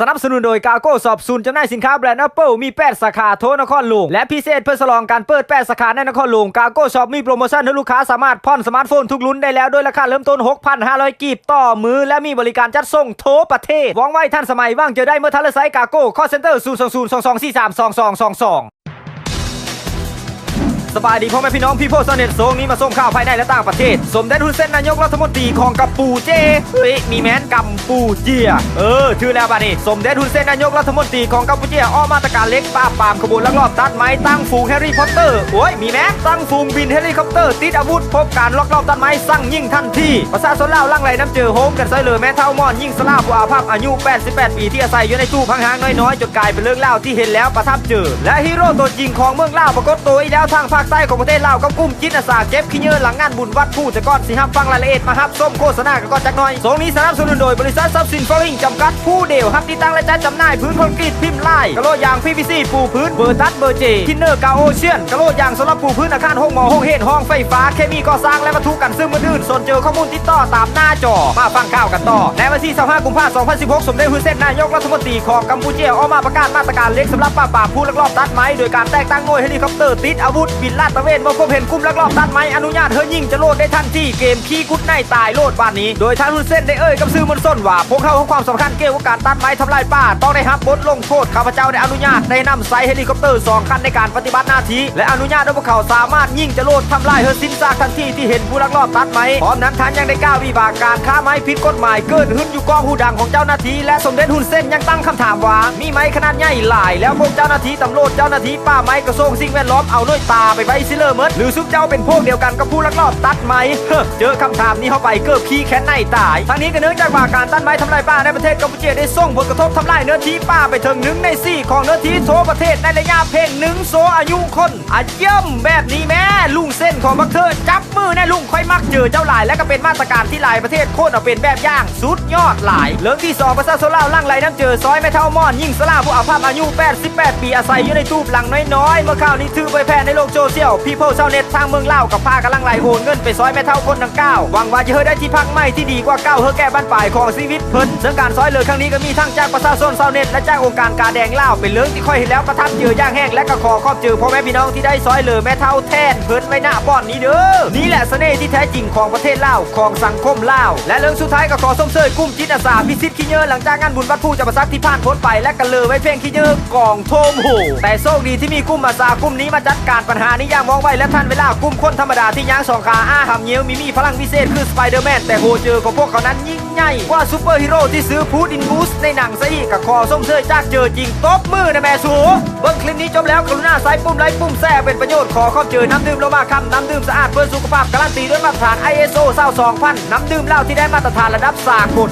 สนับสนุนโดยกาโก้สอบศูนย์จำหน่ายสินค้าแบรนด์ Apple มี8สาขาทั่วนครหลวงและพิเศษเพื่อสลองการเปิด8สาขาในนครหลวงกาโก้ช็อปมีโปรโมชั่นให้ลูกค้าสามารถผ่อนสมาร์ทโฟนทุกรุ่นได้แล้วด้วยราคาเริ่มต้น 6,500 กีบต่อมือ และมีบริการจัดส่งทั่วประเทศว่องไวทันสมัยว่างเจอได้เมื่อทันเลไซต์กาโก้คอเซ็นเตอร์0 2 0 2 2 4 3 2 2 2 2 สบายดีพ่อแม่พี่น้องพี่โพสเน็ตโซงนี้มาส่งข่าวภายในและต่างประเทศ สมเด็จฮุนเซนนายกรัฐมนตรีของกัมพูเจเฮ้ยมีแมนกัมพูเจีย เออชื่อแล้วบ้านี่สมเด็จฮุนเซนนายกรัฐมนตรีของกัมพูเจียออกมาตรการเล็กปราบปรามขบวนลักลอบตัดไม้ตั้งฝูงแฮร์รี่พอตเตอร์โอ้ยมีแมนตั้งฝูงบินเฮลิคอปเตอร์ติดอาวุธพบการลักลอบตัดไม้สั่งยิงทันทีประชาชนลาวลั่งไหลน้ำเจอโฮมกันใส่เลยแม่เท่ามอนยิงสลาผู้อาภัพอายุ 88 ปีที่อาศัยอยู่ในตู้พังหางน้อยๆจนกลายเป็นเรื่องเล่าที่เห็นแล้วประทับเจอ และฮีโร่ตัวจริงของเมืองลาวปรากฏตัวอีกแล้วทางภาคใต้ของประเทศลาวกับกลุ่มจิตอาสาเจ็บขี้เยื่อหลังงานบุญวัดผู้แต่ก่อนสิฮับฟังรายละเอียดมาฮับส้มโฆษณากันก่อนจักหน่อยสองนี้สนับสนุนโดยบริษัททรัพย์สินฟอริงจำกัดผู้เดียวฮับติดตั้งและจัดจำหน่ายพื้นคอนกรีตพิมพ์ลายกระโหลกยาง PVC ปูพื้นเบอร์ตัดเบอร์เจทินเนอร์กาโอเชียนกระโหลกยางสำหรับปูพื้นอาคารห้องหมอห้องเฮดห้องไฟฟ้าเคมีก่อสร้างและวัตถุกันซึ่งมืออื่นสนเจอข้อมูลติดต่อตามหน้าจอมาฟังข่าวกันต่อในวันที่25กุมภาพันธ์2016 สมเด็จฮุนเซนนายกรัฐมนตรีของกัมพูชียออกมาประกาศมาตรการเล็กสำหรับปราบปรามผู้ลักลอบตัดไม้โดยการแต่งตั้งหน่วยเฮลิคอปเตอร์ติดอาวุธบินลาดตระเวนเมื่พบเห็นกลุ่มลักลอบตัดไม้อนุญาตเฮยิงจะโลดได้ทันทีเกมขี้กุดในตายโลดบ้านนี้ โดยท่านฮุนเซนได้เอ่ยกับสื่อมวลชนว่า พวกเขาให้ความสำคัญเกี่ยวกับการตัดไม้ทำลายป่าต้องได้รับบทลงโทษข้าพเจ้าได้อนุญาตได้นำไซเฮลิคอปเตอร์สองคันในการปฏิบัติหน้าที่และอนุญาตให้พวกเขาสามารถยิงจะโลดทำลายเฮอสินซากทันทีที่เห็นผู้ลักลอบตัดไม้พร้อมนั้นท่านยังได้กล่าววิบากการค้าไม้ผิดกฎหมายเกิดขึ้นอยู่กองหูดังของเจ้าหน้าที่และสมเด็จฮุนเซนยังตั้งคำถามว่ามีไม้ขนาดใหญ่หลาย แล้วพวกเจ้าหน้าที่ตำรวจเจ้าหน้าที่ป่าไม้กระทรวงสิ่งแวดล้อมเอาด้วยตาไปไว้ซิเลอร์เมิดหรือซุปเจ้าเป็นพวกเดียวกันกับผู้ลักลอบตัดไม้เจอคำถามนี้เข้าไปเกือบขี้แค้นในตายทั้งนี้ก็เนื่องจากว่าการตัดไม้ทำลายป่าในประเทศกัมพูชาได้ส่งผลกระทบทำลายเนื้อที่ป่าไปถึงหนึ่งในสี่ของเนื้อที่ทั่วประเทศในระยะเพลงหนึ่งโซอายุคนอาเยี่ยมแบบนี้แม่ลุงเส้นของบักเธอจับมือแน่ลุงค่อยมักเจอเจ้าหลาย และก็เป็นมาตรการที่หลายประเทศโคตรเอาเป็นแบบย่างสุดยอดหลายเรื่องที่สองประชาชนลาลั่งไหลน้ำเจอซอยแม่เท่ามอน ยิ่งสลาผู้อาภาพอายุ 88 ปีอาศัยอยู่ในตู้หลังน้อยๆเมื่อข่าวนี้ถือไปแพร่ในโลกโซเชียลพีเพิลชาวเน็ตทางเมืองเล่ากับพากำลังไหลโอนเงินไปซอยแม่เท่าคนดังเก้าหวังว่าจะเฮอได้ที่พักใหม่ที่ดีกว่าเก้าเฮอแก้บ้านปลายของชีวิตเพิ่นซึ่งการซอยเลือครั้งนี้ก็มีทั้งจากประชาชนชาวเน็ตและจากองค์การกาแดงเล่าเป็นเรื่องที่ค่อยเห็นแล้วประทับเจอย่างแห้งและก็ขอขอบเจอพ่อแม่พี่น้องที่ได้ซอยเลือแม่เท่าแทนเพิ่นไว้หน้าป้อนนี้เด้อนี่แหละเสน่ห์ที่แท้จริงของประเทศลาวของสังคมลาว และเรื่องสุดท้ายก็ขอส้มเสยกลุ่มจิตอาสาพิสิทธิ์ขี้เยอหลังจากงานบุญวัดผู้จำปาสักที่ผ่านพ้นไปและกันเลยไว้เพลงขี้เยอกองโทมโหแต่โชคดีที่มีกลุ่มอาสากลุ่มนี้มาจัดการปัญหานี้อย่างมองไว้และทันเวลากลุ่มคนธรรมดาที่ย่างสองขาอ้าหำเงี้ยวมีมีพลังพิเศษคือสไปเดอร์แมนแต่โหเจอของพวกเขานั้นยิ่งใหญ่กว่าซูเปอร์ฮีโร่ที่ซื้อพูดอินบูสในหนังซะอีกกับคอส้มเสยจากเจอจริงตบมือนะแม่สูเบิ้งคลิปนี้จบแล้วกรุณาใส่ปุ่มไลค์ปุ่มแซ่เป็นประโยชน์ขอขอบเจอน้ำดื่มโลมาคำน้ำดื่มสะอาดเพื่อสุขภาพการันตีด้วยมาตรฐาน ISO 22,000น้ำดื่มเหล้าที่ได้มาตรฐานระดับสากล